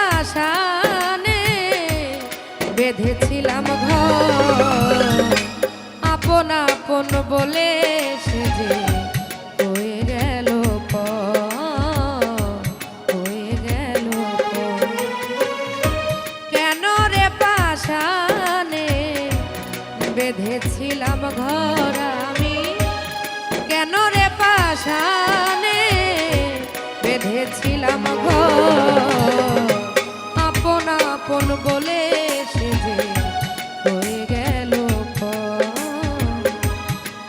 পাশানে বেঁধেছিলাম ঘর। আপন আপন বলে সে যে হয়ে গেল হয়ে গেল কেন রে পাশানে বেঁধেছিলাম ঘর? আপন বলে সে যে হয়ে গেল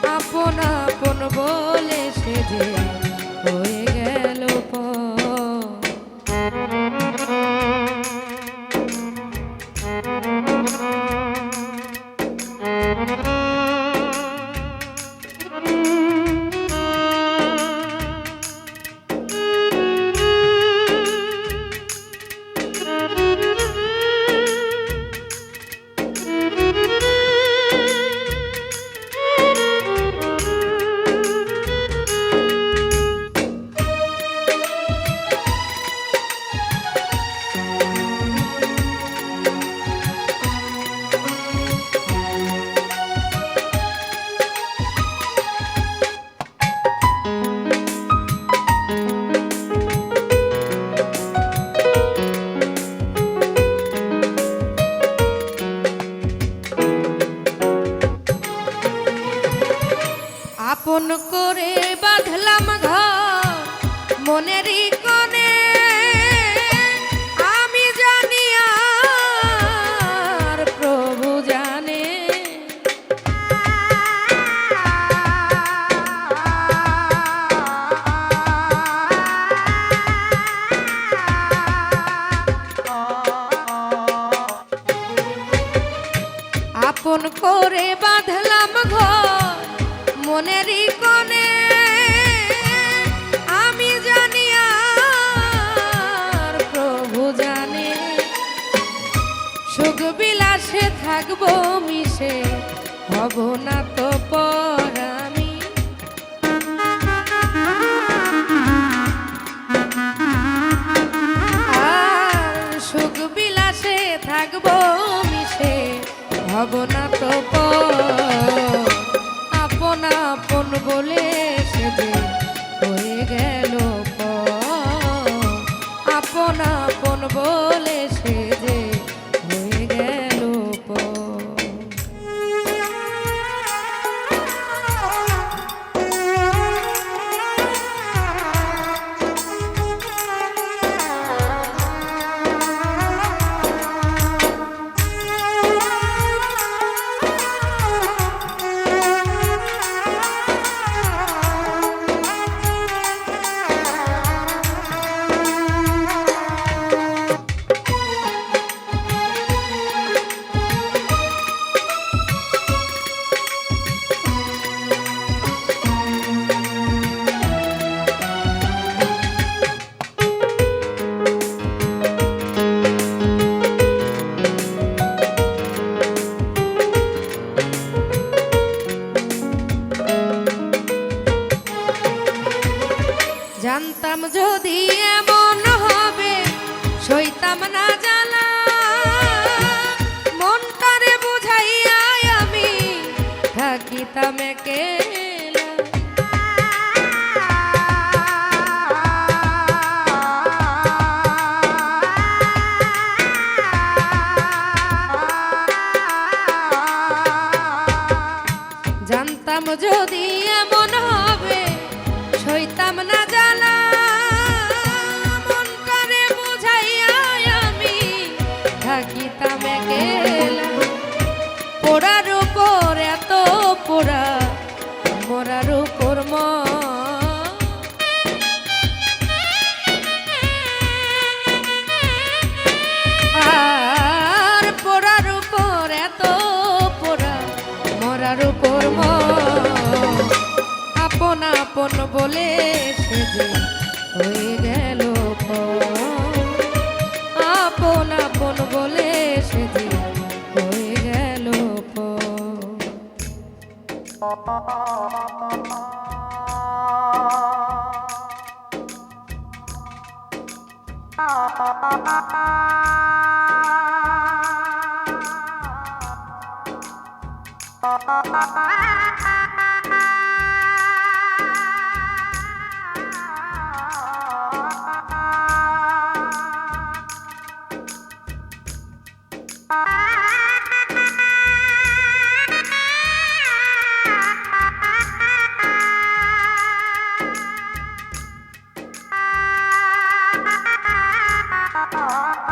আপন আপন বলে সে আপন করে বাঁধলাম ঘর। মনেরই মনেরই কোণে আমি জানি আর প্রভু জানে হব না তো পর আর সুখ বিলাসে থাকব মিশে, হব না তো পর। আপন বলে সে যে জানতাম যদি এমন হবে সইতাম না জানা। মনটারে বুঝাইয়া আমি থাকিতাম কে Bye.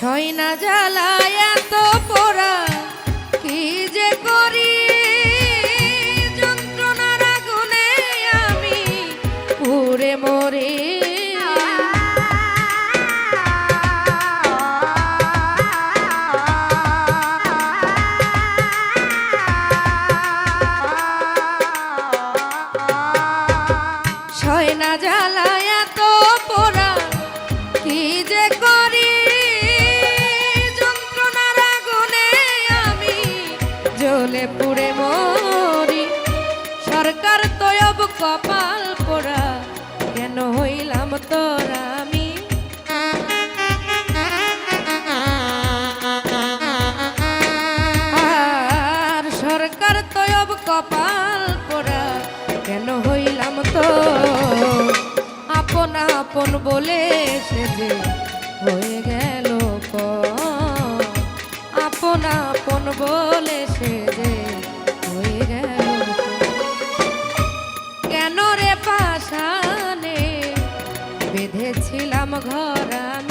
ছয় না জ্বালা। জ্বলে পুড়ে মরি। সরকার তয়ব কপাল পোড়া, কেন হইলাম তোরা আমি? আর সরকার তয়ব কপাল পোড়া, কেন হইলাম তো আপন আপন বলে সে যে হয়ে গেল করেছিলাম ঘর আমি